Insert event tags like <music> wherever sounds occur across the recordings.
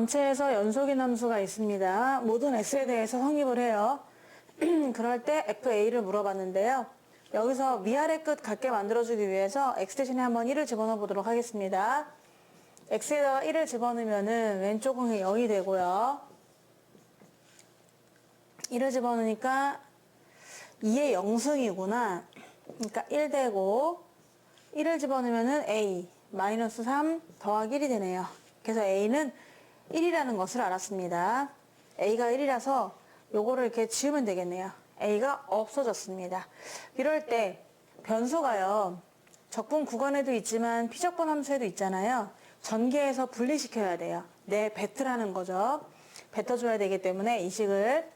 전체에서 연속인 함수가 있습니다. 모든 x에 대해서 성립을 해요. <clears throat> 그럴 때 fa를 물어봤는데요. 여기서 위아래 끝 같게 만들어주기 위해서 x 대신에 한번 1을 집어넣어 보도록 하겠습니다. x에다가 1을 집어넣으면 은 왼쪽은 0이 되고요. 1을 집어넣으니까 2의 0승이구나. 그러니까 1 되고 1을 집어넣으면 은 a 마이너스 3 더하기 1이 되네요. 그래서 a는 1이라는 것을 알았습니다. a가 1이라서 요거를 이렇게 지우면 되겠네요. a가 없어졌습니다. 이럴 때 변수가요. 적분 구간에도 있지만 피적분 함수에도 있잖아요. 전개해서 분리시켜야 돼요. 네, 뱉으라는 거죠. 뱉어줘야 되기 때문에 이 식을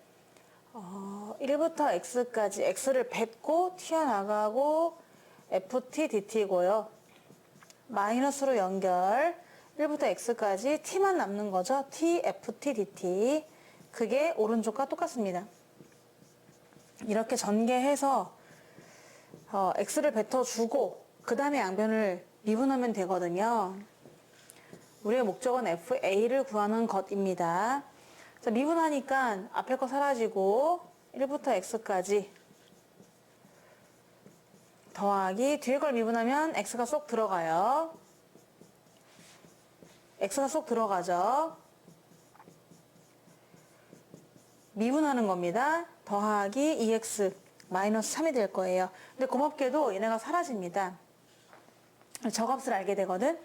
어, 1부터 x까지 x를 뱉고 튀어나가고 ft dt고요. 마이너스로 연결 1부터 x까지 t만 남는 거죠. t, ft, dt 그게 오른쪽과 똑같습니다. 이렇게 전개해서 어, x를 뱉어주고 그 다음에 양변을 미분하면 되거든요. 우리의 목적은 fa를 구하는 것입니다. 자, 미분하니까 앞에 거 사라지고 1부터 x까지 더하기 뒤에 걸 미분하면 x가 쏙 들어가요. X가 쏙 들어가죠. 미분하는 겁니다. 더하기 2x 마이너스 3이 될 거예요. 근데 고맙게도 얘네가 사라집니다. 저 값을 알게 되거든.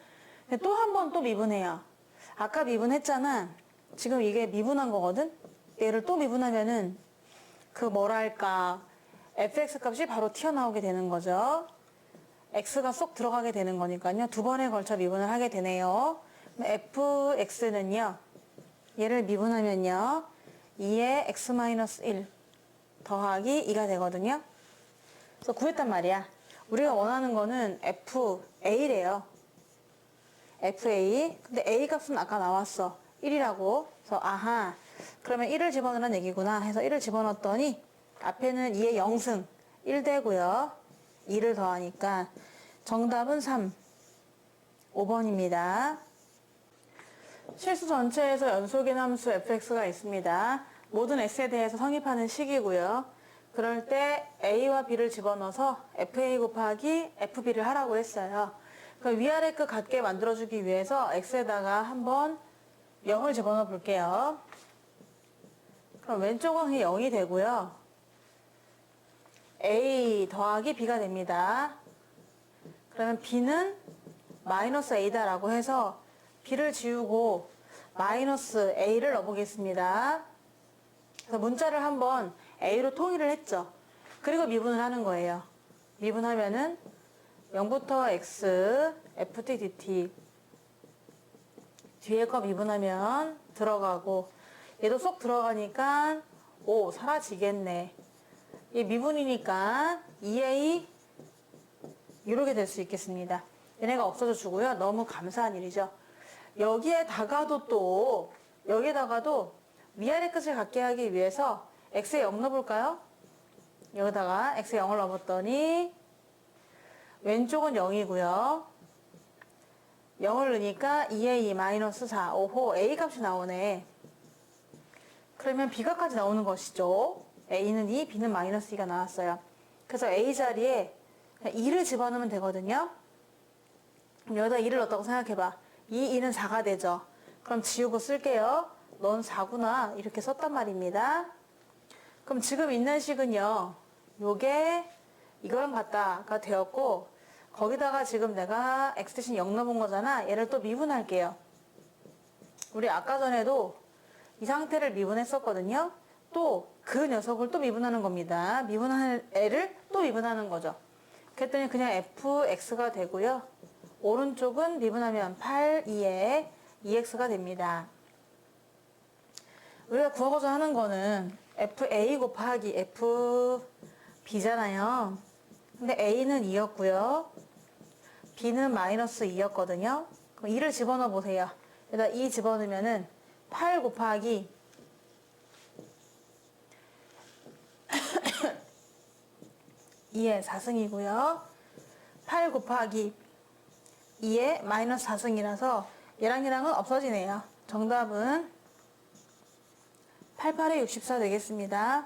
또 한 번 또 미분해요. 아까 미분했잖아. 지금 이게 미분한 거거든. 얘를 또 미분하면은 그 뭐랄까 fx 값이 바로 튀어나오게 되는 거죠. x가 쏙 들어가게 되는 거니까요. 두 번에 걸쳐 미분을 하게 되네요. Fx는요. 얘를 미분하면요. 2의 x-1 더하기 2가 되거든요. 그래서 구했단 말이야. 우리가 원하는 거는 fa래요. fa. 근데 a 값은 아까 나왔어. 1이라고. 그래서 아하. 그러면 1을 집어넣으란 얘기구나 해서 1을 집어넣었더니 앞에는 2의 0승 1 되고요. 2를 더하니까 정답은 3. 5번입니다. 실수 전체에서 연속인 함수 fx가 있습니다. 모든 x에 대해서 성립하는 식이고요. 그럴 때 a와 b를 집어넣어서 fa 곱하기 fb를 하라고 했어요. 그 위아래 끝 같게 만들어주기 위해서 x에다가 한번 0을 집어넣어 볼게요. 그럼 왼쪽은 0이 되고요. a 더하기 b가 됩니다. 그러면 b는 마이너스 a다라고 해서 b를 지우고 마이너스 a를 넣어보겠습니다. 그래서 문자를 한번 a로 통일을 했죠. 그리고 미분을 하는 거예요. 미분하면은 0부터 x, ft, dt 뒤에 거 미분하면 들어가고 얘도 쏙 들어가니까 오 사라지겠네. 이 미분이니까 2a 이렇게 될 수 있겠습니다. 얘네가 없어져 주고요. 너무 감사한 일이죠. 여기에다가도 또 여기에다가도 위아래 끝을 갖게 하기 위해서 x에 0 넣어볼까요? 여기다가 x에 0을 넣어봤더니 왼쪽은 0이고요. 0을 넣으니까 2a 마이너스 4, 오호 a 값이 나오네. 그러면 b가까지 나오는 것이죠. a는 2, b는 마이너스 2가 나왔어요. 그래서 a 자리에 2를 집어넣으면 되거든요. 여기다 2를 넣었다고 생각해봐. 2, 2는 4가 되죠. 그럼 지우고 쓸게요. 넌 4구나. 이렇게 썼단 말입니다. 그럼 지금 있는 식은요. 요게 이거랑 같다가 되었고 거기다가 지금 내가 x 대신 0 넣은 거잖아. 얘를 또 미분할게요. 우리 아까 전에도 이 상태를 미분했었거든요. 또 그 녀석을 또 미분하는 겁니다. 미분하는 애를 또 미분하는 거죠. 그랬더니 그냥 fx가 되고요. 오른쪽은 미분하면 8, 2에 2x가 됩니다. 우리가 구하고자 하는 거는 fa 곱하기 fb잖아요. 근데 a는 2였고요. b는 마이너스 2였거든요. 그럼 2를 집어넣어 보세요. 여기다 2 집어넣으면은 8 곱하기 2의 4승이고요. 8 곱하기 2에 마이너스 4승이라서 얘랑 얘랑은 없어지네요. 정답은 88에 64 되겠습니다.